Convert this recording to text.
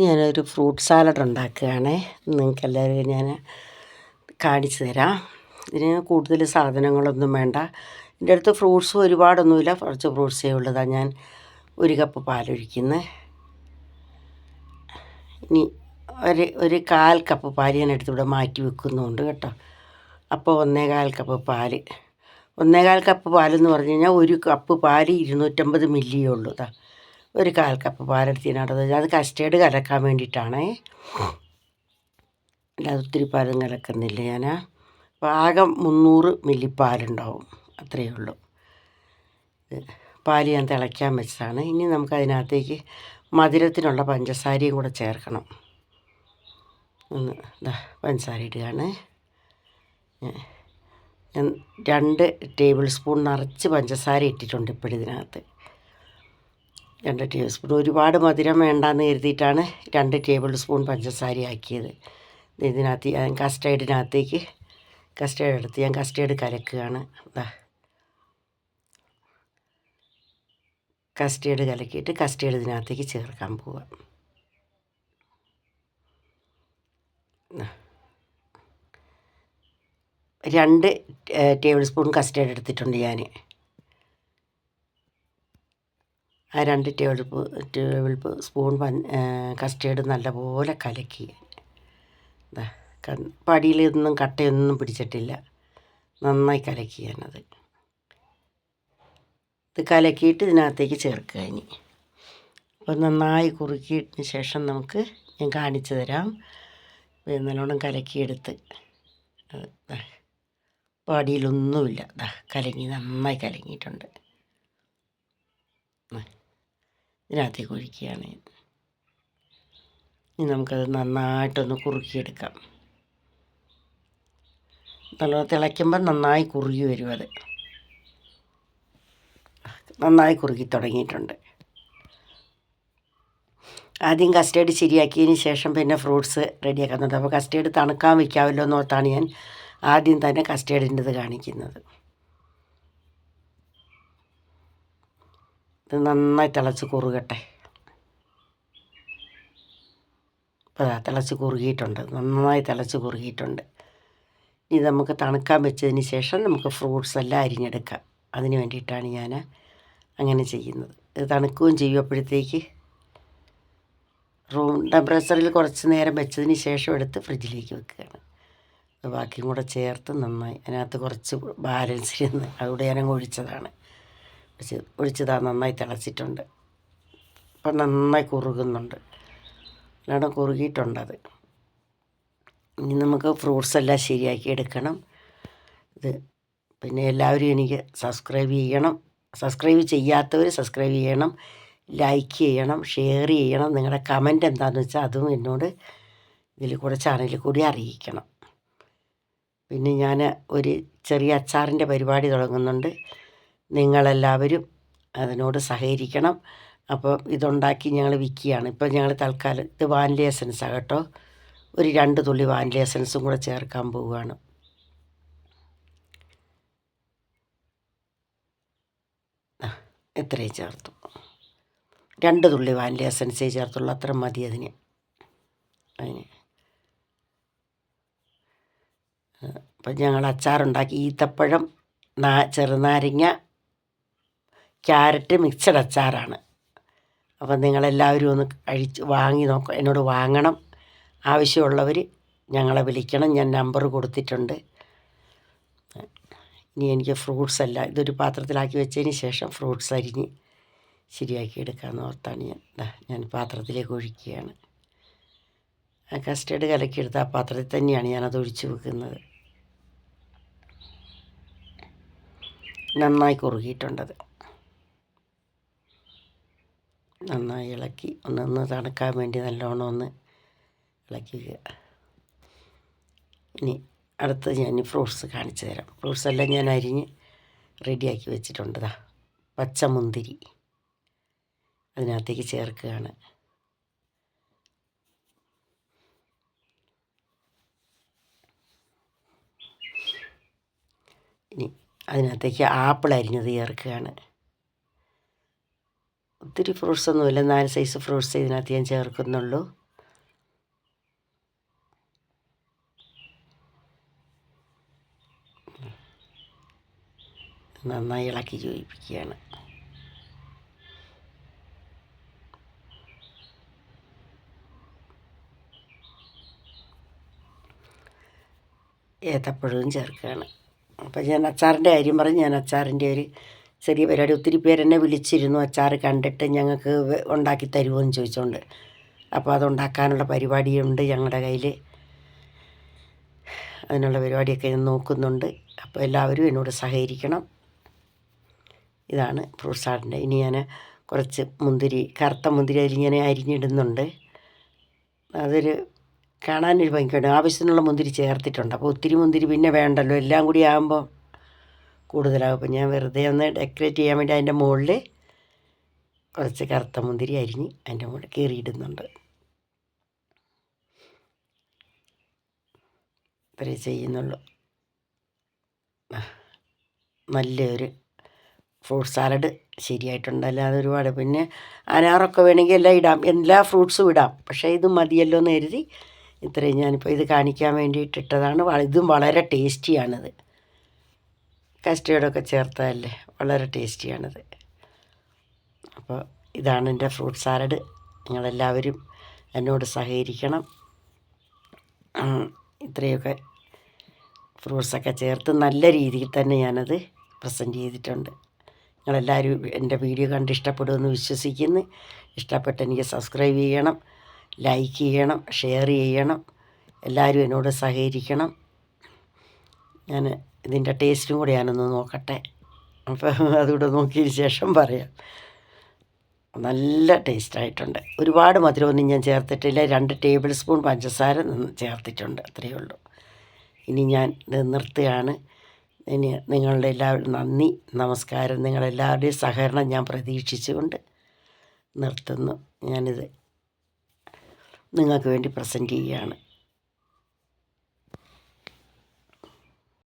ഞാനൊരു fruit salad ഉണ്ടാക്കുകയാണേ. നിങ്ങൾക്ക് എല്ലാവരെയും ഞാൻ കാണിച്ചു തരാം. ഇതിന് കൂടുതൽ സാധനങ്ങളൊന്നും വേണ്ട. എന്റെ അടുത്ത് ഫ്രൂട്ട്സ് ഒരുപാടൊന്നുമില്ല. കുറച്ച് ഫ്രൂട്ട്സേ ഉള്ളതാണ് ഞാൻ ഒരു കപ്പ് പാലൊഴിക്കുന്നത് ഇനി ഒരു ഒരു കാൽ കപ്പ് പാൽ ഞാൻ എടുത്തിവിടെ മാറ്റി വെക്കുന്നുണ്ട് കേട്ടോ. അപ്പോൾ ഒന്നേകാൽ കപ്പ് പാൽ ഒന്നേകാൽ കപ്പ് പാലെന്ന് പറഞ്ഞു കഴിഞ്ഞാൽ ഒരു കപ്പ് പാൽ ഇരുന്നൂറ്റമ്പത് മില്ലിയേ ഉള്ളൂ. ഒരു കാൽ കപ്പ് പാലെടുത്തിനകത്ത് അത് കസ്റ്റേർഡ് കലക്കാൻ വേണ്ടിയിട്ടാണേ. അല്ലാതെ ഒത്തിരി പാലും കലക്കുന്നില്ല ഞാൻ പാകം മുന്നൂറ് മില്ലി പാലുണ്ടാവും. അത്രയേ ഉള്ളൂ. പാൽ ഞാൻ തിളയ്ക്കാൻ വെച്ചതാണ്. ഇനി നമുക്ക് അതിനകത്തേക്ക് മധുരത്തിനുള്ള പഞ്ചസാരയും കൂടെ ചേർക്കണം. ഒന്ന് പഞ്ചസാര ഇടുകയാണ്. ഞാൻ രണ്ട് ടേബിൾ സ്പൂൺ നിറച്ച് പഞ്ചസാര ഇട്ടിട്ടുണ്ട് ഇപ്പോഴിതിനകത്ത് രണ്ട് ടേബിൾ സ്പൂൺ ഒരുപാട് മധുരം വേണ്ടാന്ന് കരുതിയിട്ടാണ് രണ്ട് ടേബിൾ സ്പൂൺ പഞ്ചസാര ആക്കിയത്. ഇതിനകത്ത് ഞാൻ കസ്റ്റേർഡിനകത്തേക്ക് കസ്റ്റേർഡ് എടുത്ത് ഞാൻ കസ്റ്റേർഡ് കലക്കുകയാണ്. ഇതാ കസ്റ്റേർഡ് കലക്കിയിട്ട് കസ്റ്റേർഡ് ഇതിനകത്തേക്ക് ചേർക്കാൻ പോവാം. രണ്ട് ടേബിൾ സ്പൂൺ കസ്റ്റേർഡ് എടുത്തിട്ടുണ്ട് ഞാൻ ആ രണ്ട് ടേബിൾ ടേബിൾ സ്പൂൺ കസ്റ്റേർഡ് നല്ലപോലെ കലക്കി. പടിയിലൊന്നും കട്ടയൊന്നും പിടിച്ചിട്ടില്ല. നന്നായി കലക്കി ഞാനത്. ഇത് കലക്കിയിട്ട് ഇതിനകത്തേക്ക് ചേർക്കുക ഇനി. അപ്പോൾ നന്നായി കുറുക്കിയതിന് ശേഷം നമുക്ക് ഞാൻ കാണിച്ചു തരാം. നല്ലോണം കലക്കിയെടുത്ത്. പാടിയിലൊന്നുമില്ല. കലങ്ങി നന്നായി കലങ്ങിയിട്ടുണ്ട്. ഇതിനകത്തേക്ക് ഒഴിക്കുകയാണ് ഇനി നമുക്കത് നന്നായിട്ടൊന്ന് കുറുക്കിയെടുക്കാം. നല്ലോണം തിളയ്ക്കുമ്പോൾ നന്നായി കുറുകി വരും അത്. നന്നായി കുറുകി തുടങ്ങിയിട്ടുണ്ട്. ആദ്യം കസ്റ്റേർഡ് ശരിയാക്കിയതിന് ശേഷം പിന്നെ ഫ്രൂട്ട്സ് റെഡിയാക്കുന്നുണ്ട് അപ്പോൾ കസ്റ്റേർഡ് തണുക്കാൻ വയ്ക്കാമല്ലോ എന്നോർത്താണ് ഞാൻ ആദ്യം തന്നെ കസ്റ്റേർഡിന്റെത് കാണിക്കുന്നത്. ഇത് നന്നായി തിളച്ച് കുറുകട്ടെ. ഇപ്പോൾ തിളച്ച് കുറുകിയിട്ടുണ്ട്. നന്നായി തിളച്ച് കുറുകിയിട്ടുണ്ട്. ഇനി നമുക്ക് തണുക്കാൻ വെച്ചതിന് ശേഷം നമുക്ക് ഫ്രൂട്ട്സ് എല്ലാം അരിഞ്ഞെടുക്കാം. അതിന് വേണ്ടിയിട്ടാണ് ഞാൻ അങ്ങനെ ചെയ്യുന്നത്. ഇത് തണുക്കുകയും ചെയ്യും അപ്പോഴത്തേക്ക്. റൂം ടെമ്പറേച്ചറിൽ കുറച്ച് നേരം വെച്ചതിന് ശേഷം എടുത്ത് ഫ്രിഡ്ജിലേക്ക് വെക്കുകയാണ്. ബാക്കിയും കൂടെ ചേർത്ത് നന്നായി. അതിനകത്ത് കുറച്ച് ബാലൻസ് ഇരുന്ന് അതുകൂടെ ഞാൻ ഒഴിച്ചതാണ്. ഒഴിച്ച് ഒഴിച്ചതാ നന്നായി തിളച്ചിട്ടുണ്ട്. അപ്പം നന്നായി കുറുകുന്നുണ്ട്. നല്ലോണം കുറുകിയിട്ടുണ്ടത്. ഇനി നമുക്ക് ഫ്രൂട്ട്സ് എല്ലാം ശരിയാക്കി എടുക്കണം. ഇത് പിന്നെ എല്ലാവരും എനിക്ക് സബ്സ്ക്രൈബ് ചെയ്യണം. സബ്സ്ക്രൈബ് ചെയ്യാത്തവർ സബ്സ്ക്രൈബ് ചെയ്യണം. ലൈക്ക് ചെയ്യണം. ഷെയർ ചെയ്യണം. നിങ്ങളുടെ കമന്റ് എന്താണെന്ന് വെച്ചാൽ അതും എന്നോട് ഇതിൽ കൂടെ ചാനലിൽ കൂടി അറിയിക്കണം. പിന്നെ ഞാൻ ഒരു ചെറിയ അച്ചാറിന്റെ പരിപാടി തുടങ്ങുന്നുണ്ട്. നിങ്ങളെല്ലാവരും അതിനോട് സഹകരിക്കണം. അപ്പോൾ ഇതുണ്ടാക്കി ഞങ്ങൾ വിൽക്കുകയാണ്. ഇപ്പോൾ ഞങ്ങൾ തൽക്കാലം ഇത് വാനില എസൻസാണ് കേട്ടോ. ഒരു രണ്ട് തുള്ളി വാനില എസൻസും കൂടെ ചേർക്കാൻ പോവുകയാണ്. ഇത്രയും ചേർത്തു. രണ്ട് തുള്ളി വാനില എസൻസേ ചേർത്തുള്ളൂ. അത്ര മതി അതിന്. അതിന്. അപ്പം ഞങ്ങൾ അച്ചാറുണ്ടാക്കി. ഈത്തപ്പഴം നാ ചെറുനാരങ്ങ ക്യാരറ്റ് മിക്സഡ് അച്ചാറാണ്. അപ്പം നിങ്ങളെല്ലാവരും ഒന്ന് കഴിച്ച് വാങ്ങി നോക്ക എന്നോട് വാങ്ങണം. ആവശ്യമുള്ളവർ ഞങ്ങളെ വിളിക്കണം. ഞാൻ നമ്പർ കൊടുത്തിട്ടുണ്ട്. ഇനി എനിക്ക് ഫ്രൂട്ട്സ് അല്ല. ഇതൊരു പാത്രത്തിലാക്കി വെച്ചതിന് ശേഷം ഫ്രൂട്ട്സ് അരിഞ്ഞ് ശരിയാക്കി എടുക്കാമെന്ന് ഓർത്താണ് ഞാൻ. ഞാൻ പാത്രത്തിലേക്ക് ഒഴിക്കുകയാണ്. ആ കസ്റ്റേർഡ് കലക്കിയെടുത്ത ആ പാത്രത്തിൽ തന്നെയാണ് ഞാനത് ഒഴിച്ചു വെക്കുന്നത്. നന്നായി കുറുകിയിട്ടുണ്ടത് നന്നായി ഇളക്കി ഒന്നൊന്ന് തണുക്കാൻ വേണ്ടി നല്ലോണം ഒന്ന് ഇളക്കി ഇനി അടുത്ത് ഞാൻ ഫ്രൂട്ട്സ് കാണിച്ചു തരാം. ഫ്രൂട്ട്സ് എല്ലാം ഞാൻ അരിഞ്ഞ് റെഡിയാക്കി വെച്ചിട്ടുണ്ട് പച്ചമുന്തിരി അതിനകത്തേക്ക് ചേർക്കുകയാണ്. ഇനി അതിനകത്തേക്ക് ആപ്പിൾ അരിഞ്ഞത് ചേർക്കുകയാണ്. ഒത്തിരി ഫ്രൂട്ട്സ് ഒന്നുമില്ല. നാല് സൈസ് ഫ്രൂട്ട്സ് ഇതിനകത്ത് ഞാൻ ചേർക്കുന്നുള്ളൂ. നന്നായി ഇളക്കി ജോയിപ്പിക്കുകയാണ് ഏത്തപ്പഴവും ചേർക്കുകയാണ്. അപ്പോൾ ഞാൻ അച്ചാറിന്റെ കാര്യം പറഞ്ഞ് ഞാൻ അച്ചാറിന്റെ ഒരു ചെറിയ പരിപാടി. ഒത്തിരി പേരെന്നെ വിളിച്ചിരുന്നു. അച്ചാർ കണ്ടിട്ട് ഞങ്ങൾക്ക് ഉണ്ടാക്കി തരുമോ എന്ന് ചോദിച്ചുകൊണ്ട് അപ്പോൾ അതുണ്ടാക്കാനുള്ള പരിപാടിയുണ്ട് ഞങ്ങളുടെ കയ്യിൽ അതിനുള്ള പരിപാടിയൊക്കെ ഞാൻ നോക്കുന്നുണ്ട്. അപ്പോൾ എല്ലാവരും എന്നോട് സഹകരിക്കണം. ഇതാണ് ഫ്രൂട്ട് സാലഡിന്റെ ഇനി ഞാൻ കുറച്ച് മുന്തിരി കറുത്ത മുന്തിരി അതിലിങ്ങനെ അരിഞ്ഞിടുന്നുണ്ട്. അതൊരു കാണാനൊരു ഭംഗിയുണ്ട്. ആവശ്യത്തിനുള്ള മുന്തിരി ചേർത്തിട്ടുണ്ട്. അപ്പോൾ ഒത്തിരി മുന്തിരി പിന്നെ വേണ്ടല്ലോ. എല്ലാം കൂടി ആകുമ്പോൾ കൂടുതലാകും അപ്പോൾ ഞാൻ വെറുതെ ഒന്ന് ഡെക്കറേറ്റ് ചെയ്യാൻ വേണ്ടി അതിന്റെ മുകളിൽ കുറച്ച് കറുത്ത മുന്തിരി അരിഞ്ഞ് അതിന്റെ മുകളിൽ കീറിയിടുന്നുണ്ട്. ഇത്രേ ചെയ്യുന്നുള്ളൂ. നല്ലൊരു ഫ്രൂട്ട് സാലഡ് ശരിയായിട്ടുണ്ട് അല്ലാതെ ഒരുപാട്. പിന്നെ അനാറൊക്കെ വേണമെങ്കിൽ എല്ലാം ഇടാം. എല്ലാ ഫ്രൂട്ട്സും ഇടാം. പക്ഷേ ഇത് മതിയല്ലോ എന്ന് കരുതി ഇത്രയും ഞാനിപ്പോൾ ഇത് കാണിക്കാൻ വേണ്ടിയിട്ടിട്ടതാണ് ഇതും വളരെ ടേസ്റ്റിയാണിത്. കസ്റ്റേർഡൊക്കെ ചേർത്തതല്ലേ? വളരെ ടേസ്റ്റിയാണിത്. അപ്പോൾ ഇതാണ് എന്റെ ഫ്രൂട്ട് സാലഡ്. നിങ്ങളെല്ലാവരും എന്നോട് സഹകരിക്കണം. ഇത്രയൊക്കെ ഫ്രൂട്ട്സൊക്കെ ചേർത്ത് നല്ല രീതിയിൽ തന്നെ ഞാനത് പ്രസന്റ് ചെയ്തിട്ടുണ്ട്. നിങ്ങളെല്ലാവരും എന്റെ വീഡിയോ കണ്ട് ഇഷ്ടപ്പെടുമെന്ന് വിശ്വസിക്കുന്നു. ഇഷ്ടപ്പെട്ട് എനിക്ക് സബ്സ്ക്രൈബ് ചെയ്യണം ലൈക്ക് ചെയ്യണം ഷെയർ ചെയ്യണം. എല്ലാവരും എന്നോട് സഹകരിക്കണം. ഞാൻ ഇതിന്റെ ടേസ്റ്റും കൂടി ഞാനൊന്ന് നോക്കട്ടെ. അപ്പം അതുകൂടെ നോക്കിയതിന് ശേഷം പറയാം. നല്ല ടേസ്റ്റായിട്ടുണ്ട്. ഒരുപാട് മധുരമൊന്നും ഞാൻ ചേർത്തിട്ടില്ല. രണ്ട് ടേബിൾ സ്പൂൺ പഞ്ചസാര ചേർത്തിട്ടുണ്ട്. അത്രയേ ഉള്ളൂ. ഇനി ഞാൻ ഇത് നിർത്തുകയാണ്. ഇനി നിങ്ങളുടെ എല്ലാവരും നന്ദി നമസ്കാരം. നിങ്ങളെല്ലാവരുടെയും സഹകരണം ഞാൻ പ്രതീക്ഷിച്ചുകൊണ്ട് നിർത്തുന്നു. ഞാനിത് നിങ്ങൾക്ക് വേണ്ടി പ്രസന്റ് ചെയ്യുകയാണ്.